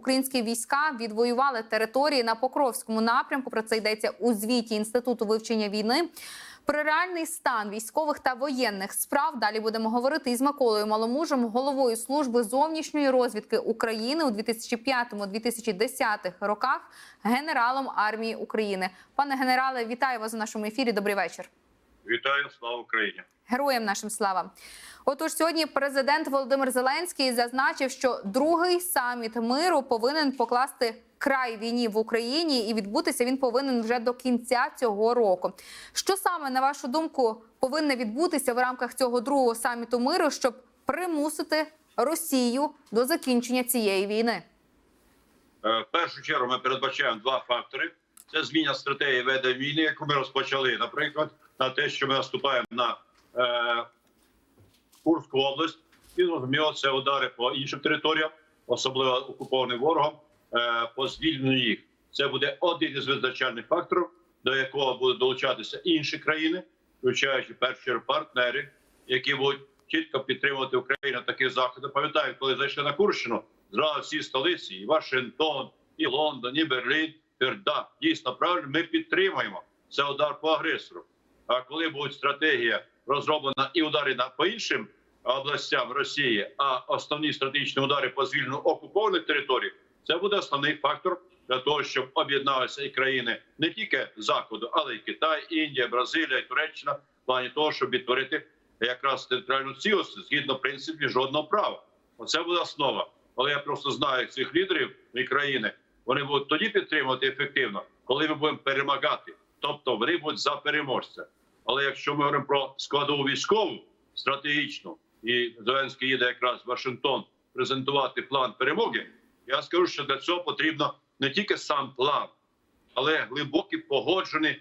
українські війська відвоювали території на Покровському напрямку. Про це йдеться у звіті інституту вивчення війни. Про реальний стан військових та воєнних справ далі будемо говорити із Миколою Маломужем, головою служби зовнішньої розвідки України у 2005-2010 роках, генералом армії України. Пане генерале, вітаю вас у нашому ефірі. Добрий вечір. Вітаю, слава Україні! Героям нашим слава. Отож, сьогодні президент Володимир Зеленський зазначив, що другий саміт миру повинен покласти край війні в Україні, і відбутися він повинен вже до кінця цього року. Що саме на вашу думку повинно відбутися в рамках цього другого саміту миру, щоб примусити Росію до закінчення цієї війни? Е, В першу чергу ми передбачаємо два фактори: це зміна стратегії ведення війни, яку ми розпочали, наприклад, на те, що ми наступаємо на е, Курську область, і зрозуміло, це удари по іншим територіям, особливо окупованим ворогом, е, по звільненню їх. Це буде один із визначальних факторів, до якого будуть долучатися інші країни, включаючи перші партнери, які будуть чітко підтримувати Україну таких заходах. Пам'ятаю, коли зайшли на Курщину, зразу всі столиці, і Вашингтон, і Лондон, і Берлін. Да, дійсно правильно, ми підтримуємо це удар по агресору. Коли буде стратегія розроблена і удари на по іншим областям Росії, а основні стратегічні удари по звільненню окупованих територій, це буде основний фактор для того, щоб об'єдналися і країни не тільки заходу, але й Китай, Індія, Бразилія, Туреччина в плані того, щоб відтворити якраз територіальну цілості згідно принципів жодного права. Оце буде основа. Але я просто знаю цих лідерів і країни. Вони будуть тоді підтримувати ефективно, коли ми будемо перемагати. Тобто вони будуть за переможця. Але якщо ми говоримо про складову військову стратегічну, і Зеленський їде якраз в Вашингтон презентувати план перемоги, я скажу, що для цього потрібно не тільки сам план, але глибокі погоджені е,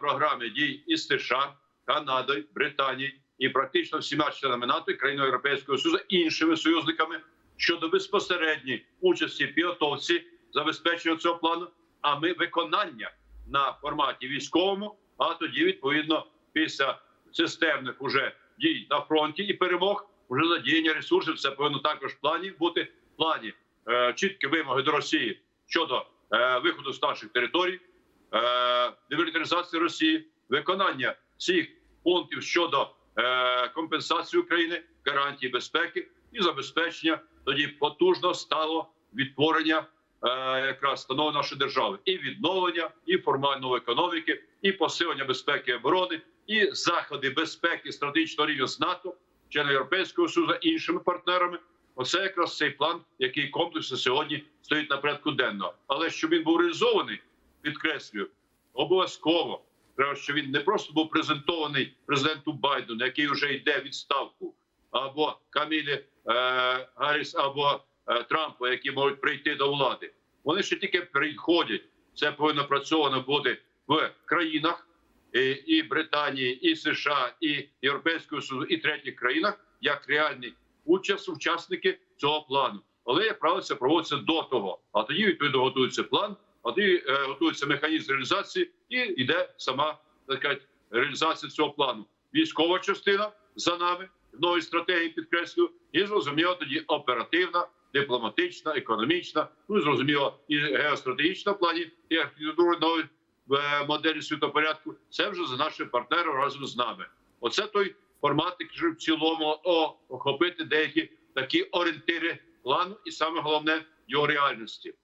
програми дій із США, Канадою, Британією і практично всіма членами НАТО, і країною Європейського Союзу, іншими союзниками щодо безпосередньої участі підготовці забезпечення цього плану, а ми виконання на форматі військовому. А тоді, відповідно, після системних уже дій на фронті і перемог, вже задіяння ресурсів. Це повинно також в плані бути в плані е, чіткі вимоги до Росії щодо е, виходу з наших територій, е, демілітаризації Росії, виконання всіх пунктів щодо е, компенсації України, гарантії безпеки і забезпечення тоді потужно стало відтворення е, якраз становлення нашої держави і відновлення, і формальної економіки, і посилення безпеки і оборони, і заходи безпеки стратегічного рівня з НАТО, членами Європейського Союзу, іншими партнерами. Оце якраз цей план, який комплексно сьогодні стоїть на порядку денного. Але щоб він був реалізований, підкреслюю, обов'язково треба, щоб він не просто був презентований президенту Байдену, який вже йде відставку, або Камілі е, Гарріс, або е, Трампа, які можуть прийти до влади. Вони ще тільки приходять. Це повинно працьовано бути в країнах і, і Британії, і США, і Європейського Союзу, і третіх країнах як реальні участь, учасники цього плану. Але як правило, це проводиться до того. А тоді відповідно готується план, а тоді е, готується механізм реалізації, і йде сама так сказати, реалізація цього плану. Військова частина за нами в новій стратегії підкреслю, і зрозуміло тоді оперативна, дипломатична, економічна, ну зрозуміло, і геостратегічна в плані і архітектури нової е, моделі світопорядку. Це вже за нашим партнером разом з нами. Оце той формат, який в цілому охопити деякі такі орієнтири плану, і саме головне його реальності.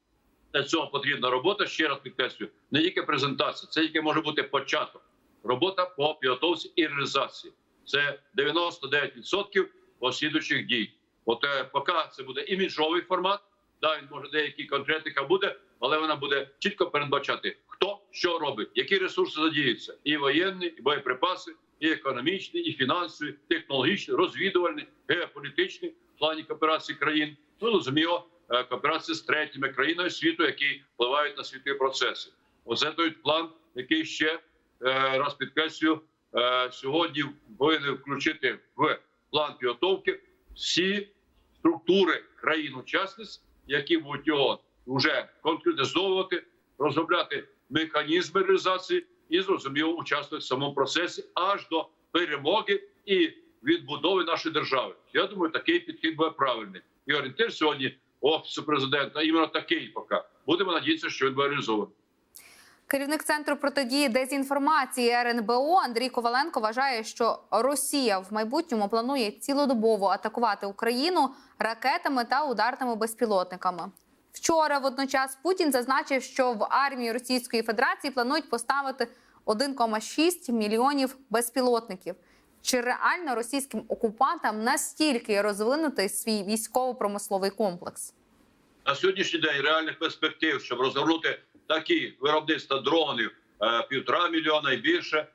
Для цього потрібна робота. Ще раз підкреслюю, не тільки презентація, це тільки може бути початок. Робота по підготовці і реалізації. Це 99% послідуючих дій. От е, поки це буде іміджовий формат, да, він може деякі конкретика буде, але вона буде чітко передбачати, хто що робить, які ресурси задіються, і воєнні, і боєприпаси, і економічні, і фінансові, технологічні, розвідувальні, геополітичні в плані кооперації країн. Ну розуміло, е, кооперації з третіми країнами світу, які впливають на світові процеси. Оце той план, який ще е, раз підкреслюю, е, сьогодні повинен включити в план підготовки всі структури країн-учасниць, які будуть його вже конкретизовувати, розробляти механізми реалізації і зрозуміло участвувати в самому процесі аж до перемоги і відбудови нашої держави. Я думаю, такий підхід буде правильний. І орієнтир сьогодні офісу президента. Іменно такий поки будемо надіятися, що він буде реалізований. Керівник центру протидії дезінформації РНБО Андрій Коваленко вважає, що Росія в майбутньому планує цілодобово атакувати Україну ракетами та ударними безпілотниками. Вчора водночас Путін зазначив, що в армії Російської Федерації планують поставити 1,6 мільйонів безпілотників. Чи реально російським окупантам настільки розвинутий свій військово-промисловий комплекс? на сьогоднішній день реальних перспектив, щоб розгорнути такі виробництва дронів е, півтора мільйона і більше.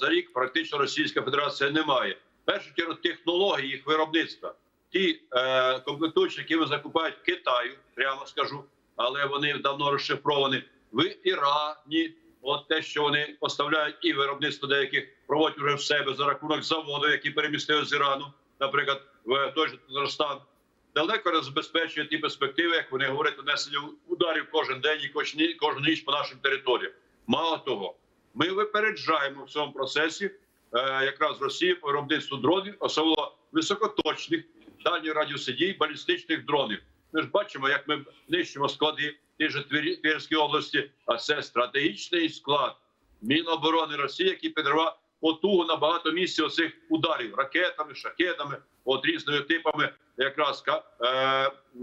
За рік практично Російська Федерація не має. Першу чергу технології їх виробництва. Ті е, комплектуючі, які ви закупають Китаю, прямо скажу, але вони давно розшифровані в Ірані. От те, що вони поставляють, і виробництво деяких проводять вже в себе за рахунок заводу, які перемістили з Ірану, наприклад, в той же Татарстан далеко не забезпечує ті перспективи, як вони говорять, нанесення ударів кожен день і кожну ніч по нашим територіям. Мало того, ми випереджаємо в цьому процесі е, якраз Росії по виробництву дронів, особливо високоточних дальніх радіуси дій балістичних дронів. Ми ж бачимо, як ми нищимо склади тій же Твері- області, а це стратегічний склад Міноборони Росії, який підривав потугу на багато місць оцих ударів ракетами, шахетами, от різними типами, якраз е,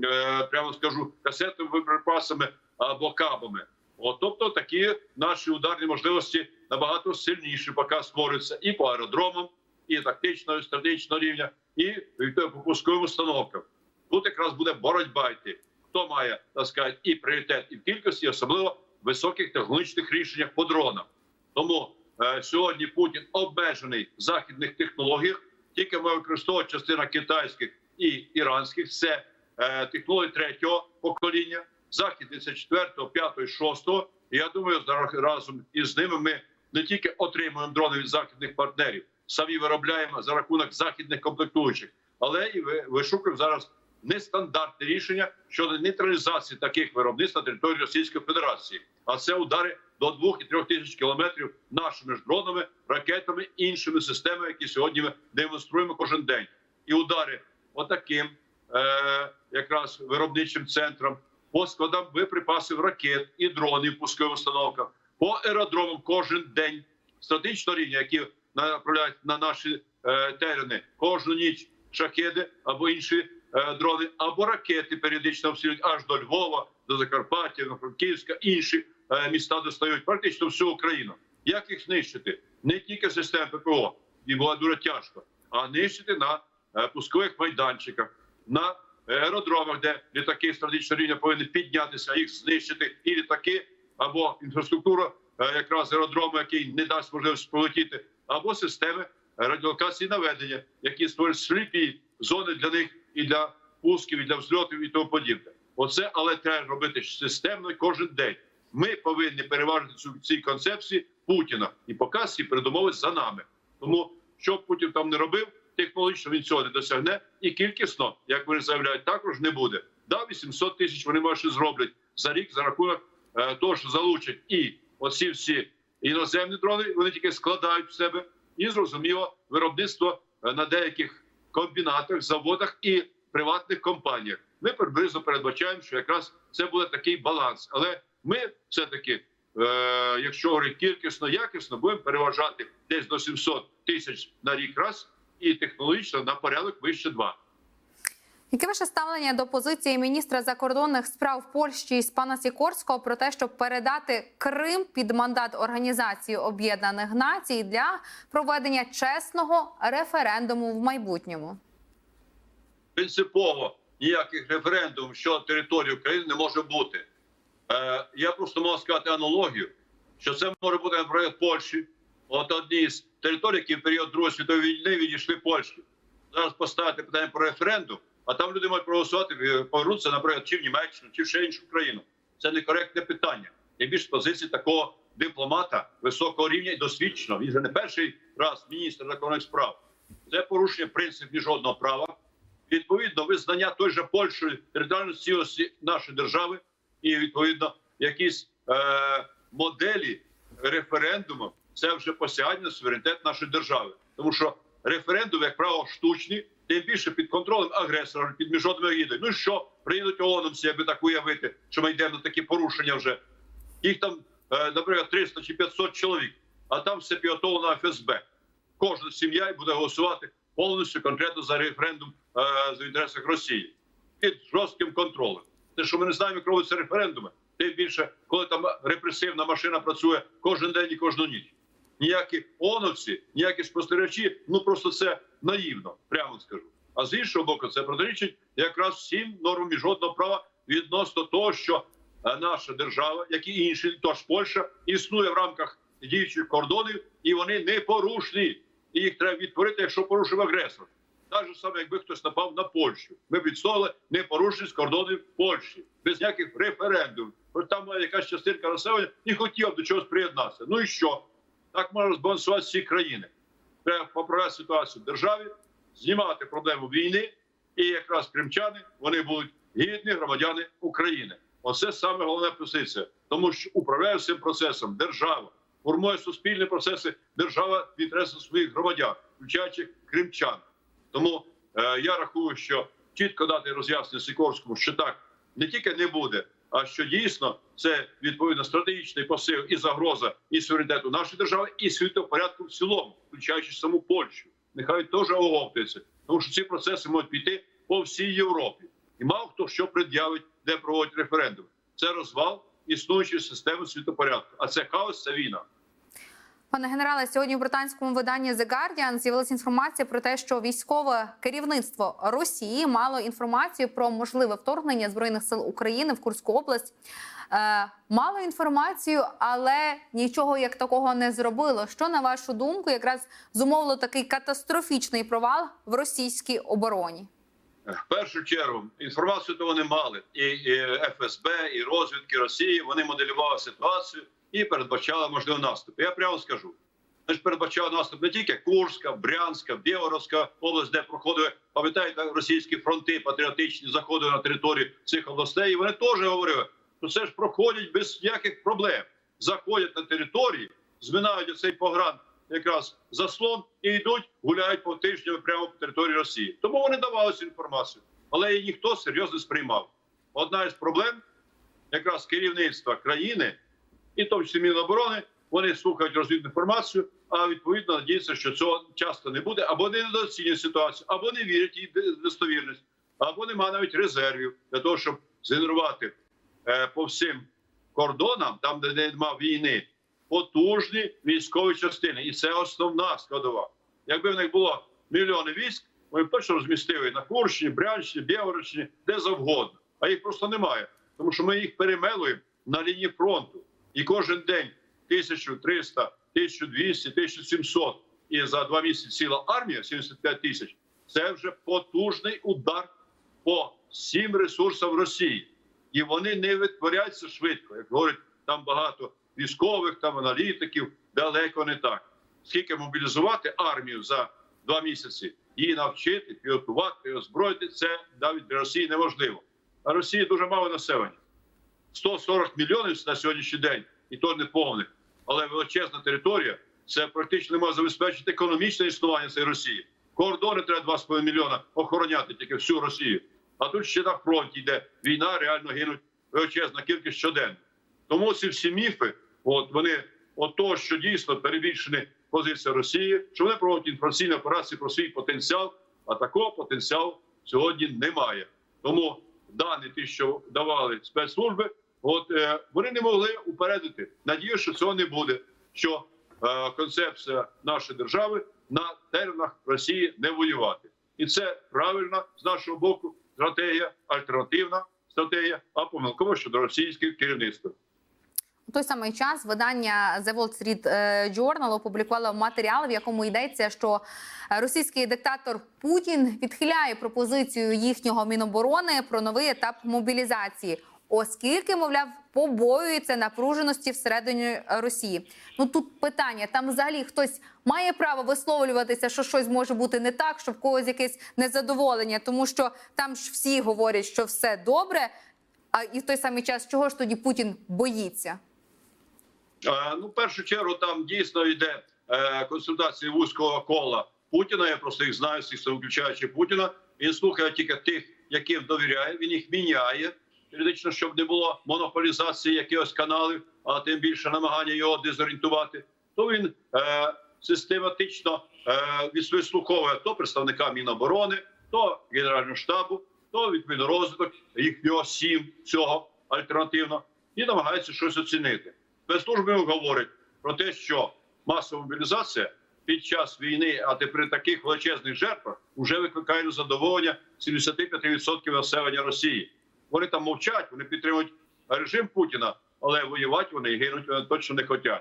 е, прямо скажу касетними боєприпасами або кабами. От, тобто такі наші ударні можливості набагато сильніші поки створюються і по аеродромам, і тактичного, і стратегічного рівня, і пусковим установкам. Тут якраз буде боротьба йти. Хто має так сказати, і пріоритет, і в кількості, і особливо високих технологічних рішеннях по дронам. Тому сьогодні Путін обмежений в західних технологіях, тільки ми використовуємо частина китайських і іранських. Це е, технології третього покоління, західні це четвертого, п'ятого, шостого. Я думаю, разом із ними ми не тільки отримуємо дрони від західних партнерів, самі виробляємо за рахунок західних комплектуючих, але і ви- вишукуємо зараз нестандартне рішення щодо нейтралізації таких виробництв на території Російської Федерації. А це удари до 2 і 3 тисяч кілометрів нашими ж дронами, ракетами іншими системами, які сьогодні ми демонструємо кожен день. І удари отаким е, якраз виробничим центрам, по складам боєприпасів ракет і дронів, пусковим установкам, по аеродромам кожен день стратегічного рівня, які направляють на наші е, терени кожну ніч шахеди або інші е, дрони, або ракети періодично обстрілюють аж до Львова, до Закарпаття, до Франківська, інші міста достають практично всю Україну. Як їх знищити? Не тільки системи ППО, і було дуже тяжко, а нищити на е, пускових майданчиках, на аеродромах, де літаки стратегічного рівня повинні піднятися, їх знищити, і літаки або інфраструктура, е, якраз аеродрому, який не дасть можливості полетіти, або системи радіолокації наведення, які створюють сліпі зони для них і для пусків, і для взльотів, і тому подібне. Оце але треба робити системно кожен день. Ми повинні переважити цю ці концепції Путіна і показ ці передумови за нами. Тому що Путін там не робив, технологічно він цього не досягне, і кількісно, як вони заявляють, також не буде. Да, 800 тисяч вони може зроблять за рік за рахунок е, того, що залучать і оці всі іноземні дрони, вони тільки складають в себе, і зрозуміло виробництво е, на деяких комбінатах, заводах і приватних компаніях. Ми приблизно передбачаємо, що якраз це буде такий баланс. Але ми все таки, е, якщо говорити кількісно, якісно, будемо переважати десь до 700 тисяч на рік раз, і технологічно на порядок вище два. Яке ваше ставлення до позиції міністра закордонних справ Польщі з пана Сікорського про те, щоб передати Крим під мандат Організації Об'єднаних Націй для проведення чесного референдуму в майбутньому? принципово ніяких референдумів щодо території України не може бути. Е, я просто можу сказати аналогію, що це може бути наприклад Польщі, от одні з територій, які в період Другої світової війни відійшли Польщі. Зараз поставити питання про референдум, а там люди можуть проголосувати, е, повернутися, наприклад, чи в Німеччину, чи в ще іншу країну. Це некоректне питання. Тим більше з позиції такого дипломата високого рівня і досвідченого. Він вже не перший раз міністр закордонних справ. Це порушення принципів міжнародного права відповідно визнання той же Польщею територіальної цілості нашої держави, і відповідно якісь е, моделі референдуму це вже посягання суверенітет нашої держави, тому що референдум, як правило, штучні, тим більше під контролем агресора, під міжнародною агідою. Ну що, приїдуть ООНовці, аби так уявити, що ми йдемо на такі порушення вже. Їх там, е, наприклад, 300 чи 500 чоловік, а там все підготовлено ФСБ. Кожна сім'я буде голосувати повністю конкретно за референдум е, в інтересах Росії під жорстким контролем. Те, що ми не знаємо, як робиться референдуми, тим більше, коли там репресивна машина працює кожен день і кожну ніч. Ніякі оновці, ніякі спостерігачі, ну просто це наївно, прямо скажу. А з іншого боку, це протирічить якраз всім нормам міжнародного права відносно того, що е, наша держава, як і інші, тож Польща, існує в рамках діючих кордонів, і вони непорушні. І їх треба відтворити, якщо порушив агресор. Так же саме, якби хтось напав на Польщу. Ми б відстояли непорушність кордонів Польщі без ніяких референдумів. Хоч там якась частинка населення не хотів до чогось приєднатися. Ну і що? Так можна збалансувати всі країни. Треба поправляти ситуацію в державі, знімати проблему війни, і якраз кримчани вони будуть гідні громадяни України. Оце саме головна позиція, тому що управляє цим процесом держава, формує суспільні процеси держава в інтересах своїх громадян, включаючи кримчан. Тому е, я рахую, що чітко дати роз'яснення Сікорському, що так не тільки не буде, а що дійсно це відповідно стратегічний посил і загроза і суверенітету нашої держави, і світопорядку в цілому, включаючи саму Польщу. Нехай теж оговтується, тому що ці процеси можуть піти по всій Європі, і мало хто що пред'явить, де проводять референдум. Це розвал існуючої системи світопорядку. А це хаос, це війна. Пане генерале, сьогодні в британському виданні The Guardian з'явилася інформація про те, що військове керівництво Росії мало інформацію про можливе вторгнення збройних сил України в Курську область. Е, мало інформацію, але нічого як такого не зробило. Що на вашу думку, якраз зумовило такий катастрофічний провал в російській обороні? В першу чергу інформацію то вони мали, і, ФСБ, і розвідки Росії вони моделювали ситуацію і передбачали можливий наступ. Я прямо скажу. Ми ж передбачали наступ не тільки Курська, Брянська, Білоруська область, де проходили, пам'ятаєте, російські фронти патріотичні заходили на територію цих областей. І вони теж говорили, що це ж проходять без ніяких проблем. Заходять на території, зминають цей погран якраз заслон і йдуть, гуляють по тижню прямо по території Росії. Тому вони давали цю інформацію, але її ніхто серйозно сприймав. Одна із проблем якраз керівництва країни, і в тому числі Міноборони, вони слухають розвідну інформацію, а відповідно надіються, що цього часто не буде, або не недооцінюють ситуацію, або не вірять її достовірність, або нема навіть резервів для того, щоб згенерувати е, по всім кордонам, там де немає війни, потужні військові частини, і це основна складова. Якби в них було мільйони військ, вони б точно розмістили на Курщині, Брянщині, Білорусі, де завгодно. А їх просто немає, тому що ми їх перемелуємо на лінії фронту. І кожен день 1300, 1200, 1700 і за два місяці ціла армія 75 тисяч. Це вже потужний удар по всім ресурсам Росії, і вони не витворяються швидко. Як говорять там багато військових, там аналітиків, далеко не так. Скільки мобілізувати армію за два місяці, її навчити, підготувати, озброїти це навіть для Росії неможливо. А Росії дуже мало населення. 140 мільйонів на сьогоднішній день, і то не повних, але величезна територія. Це практично не може забезпечити економічне існування цієї Росії. Кордони треба 2,5 мільйона охороняти тільки всю Росію. А тут ще на фронті йде війна, реально гинуть величезна кількість щоденно. Тому ці всі міфи, от вони от того, що дійсно перебільшені позиція Росії, що вони проводять інформаційні операції про свій потенціал, а такого потенціалу сьогодні немає. Тому дані, ті, що давали спецслужби, от е, вони не могли упередити. Надію, що цього не буде. Що е, концепція нашої держави на теренах Росії не воювати, і це правильна з нашого боку стратегія, альтернативна стратегія, а помилково щодо російського керівництва. У той самий час видання The Wall Street е, Journal опублікувало матеріал, в якому йдеться, що російський диктатор Путін відхиляє пропозицію їхнього міноборони про новий етап мобілізації, оскільки, мовляв, побоюється напруженості всередині Росії. Ну тут питання: там взагалі хтось має право висловлюватися, що щось може бути не так, що в когось якесь незадоволення, тому що там ж всі говорять, що все добре. А і в той самий час чого ж тоді Путін боїться? Ну, в першу чергу, там дійсно йде е, консультації вузького кола Путіна. Я просто їх знаю, всіх включаючи Путіна. Він слухає тільки тих, яким довіряє. Він їх міняє періодично, щоб не було монополізації якихось каналів, а тим більше намагання його дезорієнтувати. То він е, систематично е, вислуховує то представника Міноборони, то Генерального штабу, то відповідно розвиток їхнього сім цього альтернативно і намагається щось оцінити. Спецслужби говорять про те, що масова мобілізація під час війни, а тепер таких величезних жертвах, вже викликає задоволення 75% населення Росії. Вони там мовчать, вони підтримують режим Путіна, але воювати вони і гинуть вони точно не хочуть.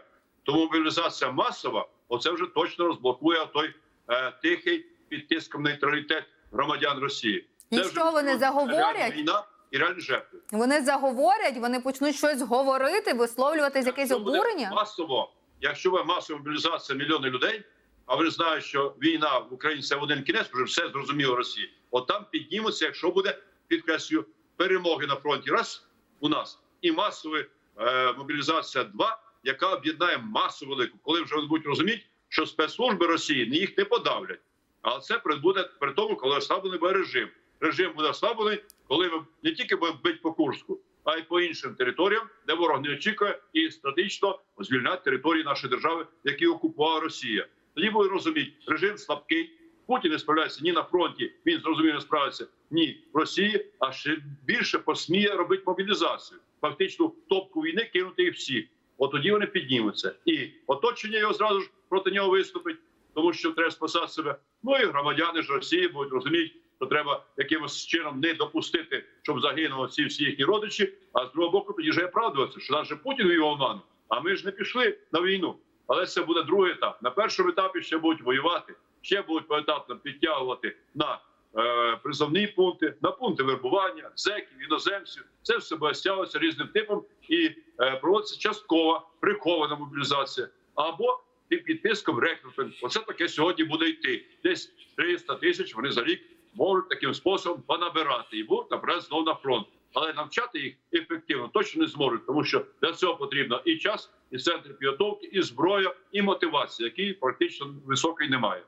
Тому мобілізація масова, оце вже точно розблокує той е, тихий під тиском нейтралітет громадян Росії. І Це що вони заговорять? війна і реальні жертви. Вони заговорять, вони почнуть щось говорити, висловлювати якесь Якщо обурення. масово, якщо буде масова мобілізація мільйони людей, а вони знають, що війна в Україні це в один кінець, вже все зрозуміло Росії. От там піднімуться, якщо буде підкреслюю, перемоги на фронті, раз у нас і масова е, мобілізація, два, яка об'єднає масу велику, коли вже вони будуть розуміти, що спецслужби Росії їх не подавлять. Але це буде при тому, коли ослаблений буде режим. Режим буде ослаблений, коли ми не тільки будемо бити по Курську, а й по іншим територіям, де ворог не очікує, і стратегічно звільняти території нашої держави, які окупувала Росія. Тоді буде розуміти, режим слабкий. Путін не справляється ні на фронті. Він зрозуміло не справиться ні в Росії, а ще більше посміє робити мобілізацію. Фактично, топку війни кинути їх всі. От тоді вони піднімуться, і оточення його зразу ж проти нього виступить, тому що треба спасати себе. Ну і громадяни ж Росії будуть розуміти, що треба якимось чином не допустити, щоб загинули всі всі їхні родичі. А з другого боку, тоді вже оправдуватися, що наш Путін його оману. А ми ж не пішли на війну. Але це буде другий етап. На першому етапі ще будуть воювати, ще будуть поетапно підтягувати на е, призовні пункти, на пункти вербування, зеків, іноземців. Це все буде стягуватися різним типом і е, проводиться часткова прихована мобілізація або під, тиском рекрутинг. Оце таке сьогодні буде йти. Десь 300 тисяч вони за рік можуть таким способом понабирати і будуть набирати знову на фронт. Але навчати їх ефективно точно не зможуть, тому що для цього потрібно і час, і центр підготовки, і зброя, і мотивація, якої практично високої немає.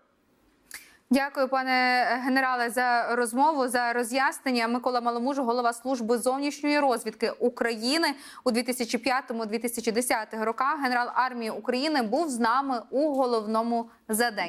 Дякую, пане генерале, за розмову за роз'яснення. Микола Маломуж, голова служби зовнішньої розвідки України у 2005-2010 роках. Генерал армії України був з нами у головному за день.